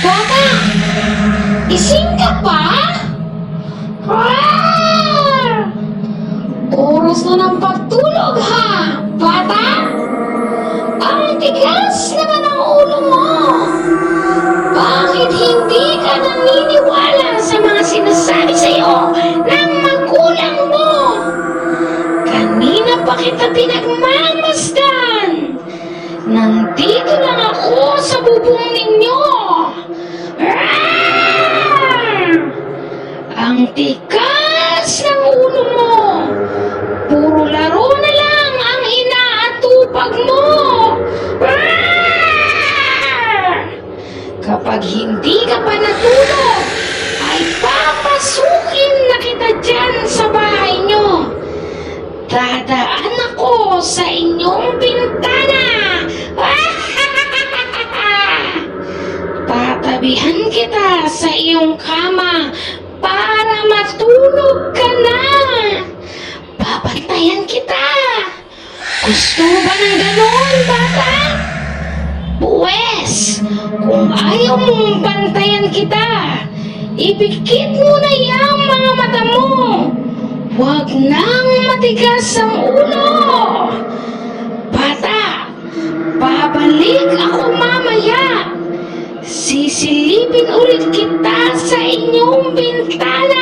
Bata! Ising ka pa? Ah! Oras na ng pagtulog ha, bata! Ang tigas naman ang ulo mo! Bakit hindi ka naniniwala sa mga sinasabi sa'yo ng magulang mo? Kanina pa kita pinagmamasdan! Nandito lang ako sa bubong ninyo! Ang tigas ng ulo mo! Puro laro na lang ang inaatupag mo! Kapag hindi ka pa natulog, ay papasukin na kita dyan sa bahay nyo. Dadaan ako sa inyong bintana. Tatabihan kita sa iyong kama matulog ka na. Babantayan kita. Gusto ba ng ganon, bata? Buwes, kung ayaw mong bantayan kita, ipikit mo na yung mga mata mo. Huwag nang matigas ang ulo. Bata, babalik ako mamaya. Sisilipin ulit kita sa inyong bintana.